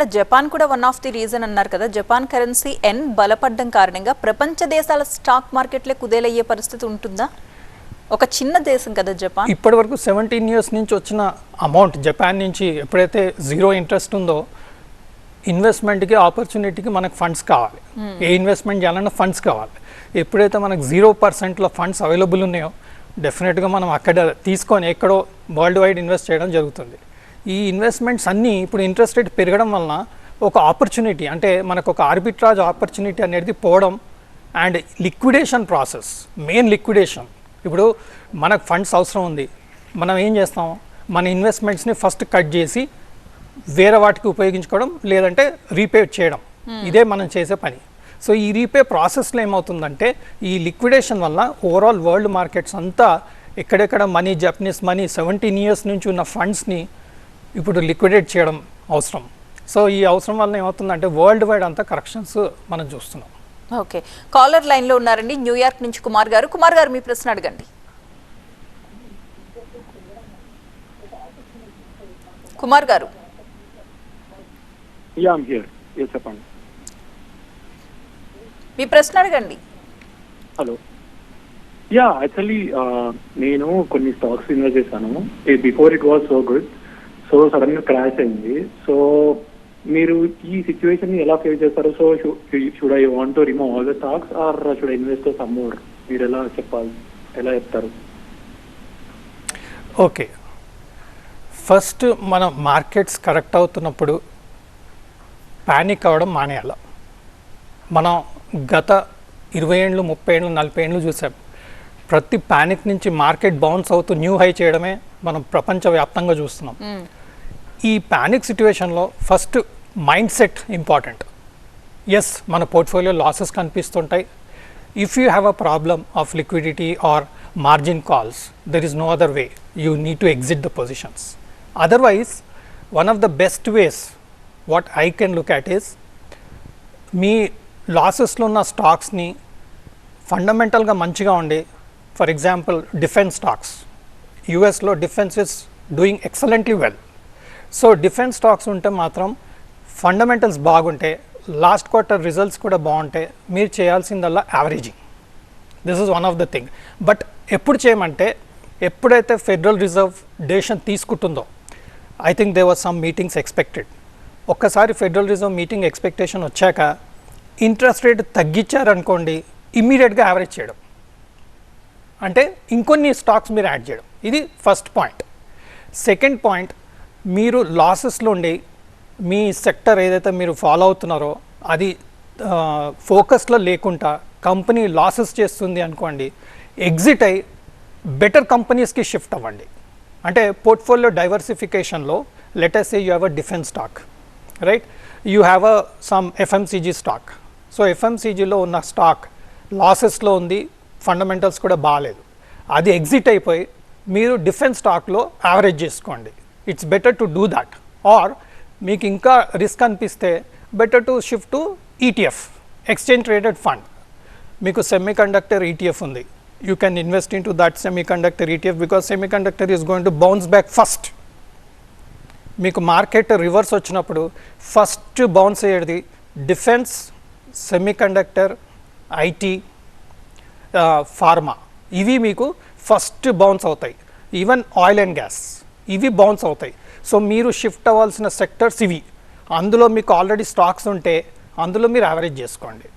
ఇక్కడ జపాన్ కూడా one of the reason అన్నారు కదా. జపాన్ కరెన్సీ ఎన్ బలపడడం కారణంగా ప్రపంచ దేశాల స్టాక్ మార్కెట్లే కుదేలయ్యే పరిస్థితి ఉంటుందా? ఒక చిన్న దేశం కదా జపాన్. ఇప్పటి వరకు సెవెంటీన్ ఇయర్స్ నుంచి వచ్చిన అమౌంట్ జపాన్ నుంచి ఎప్పుడైతే జీరో ఇంట్రెస్ట్ ఉందో ఇన్వెస్ట్మెంట్కి ఆపర్చునిటీకి మనకు ఫండ్స్ కావాలి. ఏ ఇన్వెస్ట్మెంట్ చేయాలన్నా ఫండ్స్ కావాలి. ఎప్పుడైతే మనకు జీరో పర్సెంట్లో ఫండ్స్ అవైలబుల్ ఉన్నాయో డెఫినెట్గా మనం అక్కడ తీసుకొని ఎక్కడో వరల్డ్ వైడ్ ఇన్వెస్ట్ చేయడం జరుగుతుంది. ఈ ఇన్వెస్ట్మెంట్స్ అన్నీ ఇప్పుడు ఇంట్రెస్ట్ రేట్ పెరగడం వలన ఒక ఆపర్చునిటీ అంటే మనకు ఒక ఆర్బిట్రాజ్ ఆపర్చునిటీ అనేది పోవడం and liquidation process main liquidation ఇప్పుడు మనకు ఫండ్స్ అవసరం ఉంది. మనం ఏం చేస్తాం? మన ఇన్వెస్ట్మెంట్స్ని ఫస్ట్ కట్ చేసి వేరే వాటికి ఉపయోగించుకోవడం లేదంటే రీపే చేయడం. ఇదే మనం చేసే పని. సో ఈ రీపే ప్రాసెస్లో ఏమవుతుందంటే ఈ లిక్విడేషన్ వల్ల ఓవరాల్ వరల్డ్ మార్కెట్స్ అంతా ఎక్కడెక్కడ money Japanese money seventeen years నుంచి ఉన్న ఫండ్స్ని ఇప్పుడు లిక్విడేట్ చేయడం అవసరం. సో ఈ అవసరం వల్ల ఏమవుతుందంటే వరల్డ్ వైడ్ అంతా కరెక్షన్స్ మనం చూస్తున్నాం. ఓకే. కాలర్ లైన్లో ఉన్నారండి న్యూయార్క్ నుంచి కుమార్ గారు. కుమార్ గారు మీ ప్రశ్న అడగండి. కుమార్ గారు. చెప్పండి మీ ప్రశ్న అడగండి. హలో యా యాక్చువల్లీ నేను కొన్ని స్టాక్స్ ఇన్వెస్ట్ చేశాను. Before it was so good so సడన్గా క్రాష్ అయింది. సో మీరు ఈ సిచ్యువేషన్ ఎలా ఫేస్ చేస్తారు? So should I want to remove all the stocks or should invest some more? మీరు ఎలా చెప్పాలి? ఎలా చెప్తారు? ఓకే. ఫస్ట్ మన మార్కెట్స్ కరెక్ట్ అవుతున్నప్పుడు ప్యానిక్ అవ్వడం మానేయాలి. మనం గత ఇరవై ఏళ్ళు ముప్పై ఏళ్ళు నలభై ఏళ్ళు చూసాం. ప్రతి ప్యానిక్ నుంచి మార్కెట్ బౌన్స్ అవుతూ న్యూ హై చేయడమే మనం ప్రపంచవ్యాప్తంగా చూస్తున్నాం. ఈ ప్యానిక్ సిచ్యువేషన్లో first mind set important is మన పోర్ట్ఫోలియో లాసెస్ కనిపిస్తుంటాయి. If you have a problem of liquidity or margin calls there is no other way you need to exit the positions otherwise one of the best ways what I can look at is మీ లాసెస్లో ఉన్న స్టాక్స్ని ఫండమెంటల్గా మంచిగా ఉండి for example defence stocks యుఎస్లో defence is doing excellently well so defence stocks ఉంటే మాత్రం fundamentals బాగుంటే లాస్ట్ క్వార్టర్ రిజల్ట్స్ కూడా బాగుంటే మీరు చేయాల్సిందల్లా averaging. This is one of the thing but ఎప్పుడు చేయమంటే ఎప్పుడైతే ఫెడరల్ రిజర్వ్ డెసిషన్ తీసుకుంటుందో I think they was some meetings expected ఒక్కసారి ఫెడరల్ రిజర్వ్ మీటింగ్ ఎక్స్పెక్టేషన్ వచ్చాక ఇంట్రెస్ట్ రేట్ తగ్గించారనుకోండి ఇమ్మీడియట్గా యావరేజ్ చేయడం. అంటే ఇంకొన్ని స్టాక్స్ మీరు యాడ్ చేయడం. ఇది ఫస్ట్ పాయింట్ సెకండ్ పాయింట్ మీరు లాసెస్లో ఉండి మీ సెక్టర్ ఏదైతే మీరు ఫాలో అవుతున్నారో అది ఫోకస్లో లేకుండా కంపెనీ లాసెస్ చేస్తుంది అనుకోండి ఎగ్జిట్ అయి బెటర్ కంపెనీస్కి షిఫ్ట్ అవ్వండి. అంటే portfolio డైవర్సిఫికేషన్లో let's you have a defence stock right you have a some FMCG stock so ఎఫ్ఎంసీజీలో ఉన్న స్టాక్ లాసెస్లో ఉంది ఫండమెంటల్స్ కూడా బాగాలేదు అది ఎగ్జిట్ అయిపోయి మీరు డిఫెన్స్ స్టాక్లో యావరేజ్ చేసుకోండి. It's better to do that. Or మీకు ఇంకా రిస్క్ అనిపిస్తే better to shift to ETF exchange traded fund మీకు సెమీ కండక్టర్ ఈటీఎఫ్ ఉంది. You can invest into that semiconductor ETF because semiconductor is going to bounce back first మీకు market reverse వచ్చినప్పుడు first bounce అయ్యేది defence semiconductor IT pharma ఇవి మీకు first bounce అవుతాయి. Even oil and gas ఇవి bounce అవుతాయి. So మీరు shift అవ్వాల్సిన సెక్టర్స్ ఇవి. అందులో మీకు ఆల్రెడీ స్టాక్స్ ఉంటే అందులో మీరు యావరేజ్ చేసుకోండి.